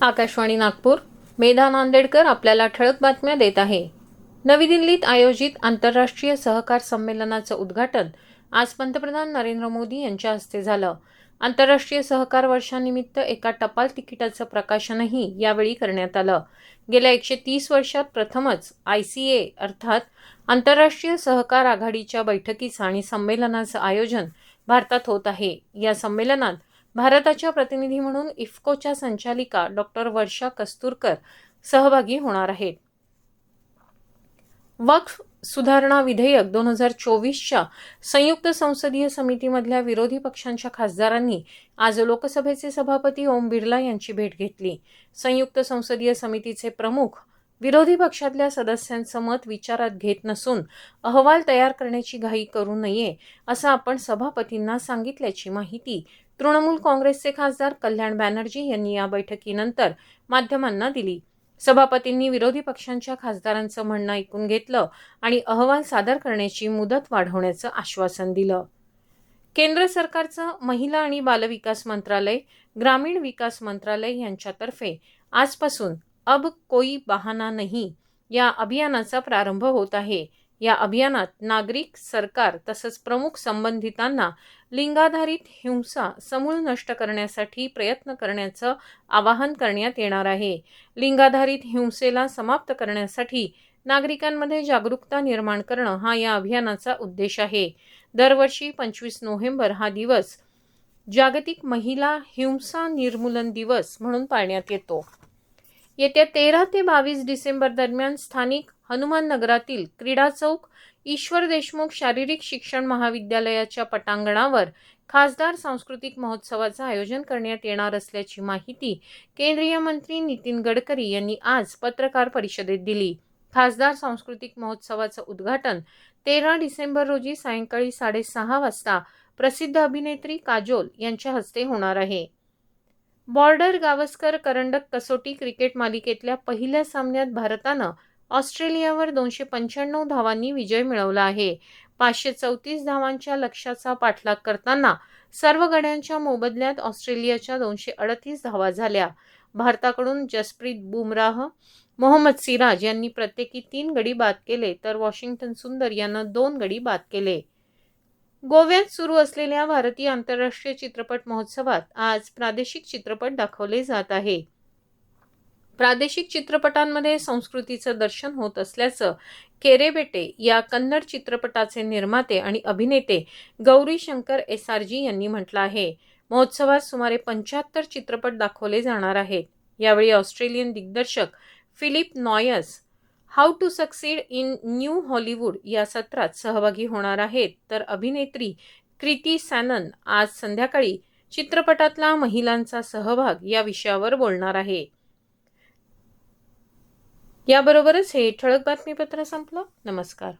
आकाशवाणी नागपूर. मेधा नांदेडकर आपल्याला ठळक बातम्या देत आहे. नवी दिल्लीत आयोजित आंतरराष्ट्रीय सहकार संमेलनाचं उद्घाटन आज पंतप्रधान नरेंद्र मोदी यांच्या हस्ते झालं. आंतरराष्ट्रीय सहकार वर्षानिमित्त एका टपाल तिकिटाचं प्रकाशनही यावेळी करण्यात आलं. गेल्या एकशे तीस वर्षात प्रथमच आय सी ए अर्थात आंतरराष्ट्रीय सहकार आघाडीच्या बैठकीचं आणि संमेलनाचं आयोजन भारतात होत आहे. या संमेलनात भारताच्या प्रतिनिधी म्हणून इफ्कोच्या संचालिका डॉक्टर वर्षा कस्तुरकर सहभागी होणार आहेत. वक्फ सुधारणा विधेयक दोन हजार चोवीसच्या संयुक्त संसदीय समितीमधल्या विरोधी पक्षांच्या खासदारांनी आज लोकसभेचे सभापती ओम बिर्ला यांची भेट घेतली. संयुक्त संसदीय समितीचे प्रमुख विरोधी पक्षातल्या सदस्यांचं मत विचारात घेत नसून अहवाल तयार करण्याची घाई करू नये असं आपण सभापतींना सांगितल्याची माहिती तृणमूल काँग्रेसचे खासदार कल्याण बॅनर्जी यांनी या बैठकीनंतर माध्यमांना दिली. सभापतींनी विरोधी पक्षांच्या खासदारांचं म्हणणं ऐकून घेतलं आणि अहवाल सादर करण्याची मुदत वाढवण्याचं आश्वासन दिलं. केंद्र सरकारचं महिला आणि बालविकास मंत्रालय ग्रामीण विकास मंत्रालय यांच्यातर्फे आजपासून अब कोई बहाना नाही या अभियानाचा प्रारंभ होत आहे. या अभियानात नागरिक सरकार तसंच प्रमुख संबंधितांना लिंगाधारित हिंसा समूळ नष्ट करण्यासाठी प्रयत्न करण्याचं आवाहन करण्यात येणार आहे. लिंगाधारित हिंसेला समाप्त करण्यासाठी नागरिकांमध्ये जागरूकता निर्माण करणं हा या अभियानाचा उद्देश आहे. दरवर्षी पंचवीस नोव्हेंबर हा दिवस जागतिक महिला हिंसा निर्मूलन दिवस म्हणून पाळण्यात येतो. येत्या तेरा ते बावीस डिसेंबर दरम्यान स्थानिक हनुमान नगरातील क्रीडा चौक ईश्वर देशमुख शारीरिक शिक्षण महाविद्यालयाच्या पटांगणावर खासदार सांस्कृतिक महोत्सवाचं आयोजन करण्यात येणार असल्याची माहिती केंद्रीय मंत्री नितीन गडकरी यांनी आज पत्रकार परिषदेत दिली. खासदार सांस्कृतिक महोत्सवाचं उद्घाटन तेरा डिसेंबर रोजी सायंकाळी साडेसहा वाजता प्रसिद्ध अभिनेत्री काजोल यांच्या हस्ते होणार आहे. बॉर्डर गावस्कर करंडक कसोटी क्रिकेट मालिकेतल्या पहिल्या सामन्यात भारतानं ऑस्ट्रेलियावर दोनशे पंच्याण्णव धावांनी विजय मिळवला आहे. पाचशे चौतीस धावांच्या लक्ष्याचा पाठलाग करताना सर्व गड्यांच्या मोबदल्यात ऑस्ट्रेलियाच्या दोनशे अडतीस धावा झाल्या. भारताकडून जसप्रीत बुमराह मोहम्मद सिराज यांनी प्रत्येकी तीन गडी बाद केले तर वॉशिंग्टन सुंदर यानं दोन गडी बाद केले. गोव्यात सुरू असलेल्या भारतीय आंतरराष्ट्रीय चित्रपट महोत्सवात आज प्रादेशिक चित्रपट दाखवले जात आहे. प्रादेशिक चित्रपटांमध्ये संस्कृतीचं दर्शन होत असल्याचं केरेबेटे या कन्नड चित्रपटाचे निर्माते आणि अभिनेते गौरी शंकर एस आर जी यांनी म्हटलं आहे. महोत्सवात सुमारे पंच्याहत्तर चित्रपट दाखवले जाणार आहेत. यावेळी ऑस्ट्रेलियन दिग्दर्शक Phillip Noyce how to succeed in new Hollywood या सत्रात सहभागी होणार आहेत. तर अभिनेत्री क्रिती सॅनन आज संध्याकाळी चित्रपटातला महिलांचा सहभाग या विषयावर बोलणार आहे. याबरोबरच हे ठळक बातमीपत्र संपलं. नमस्कार.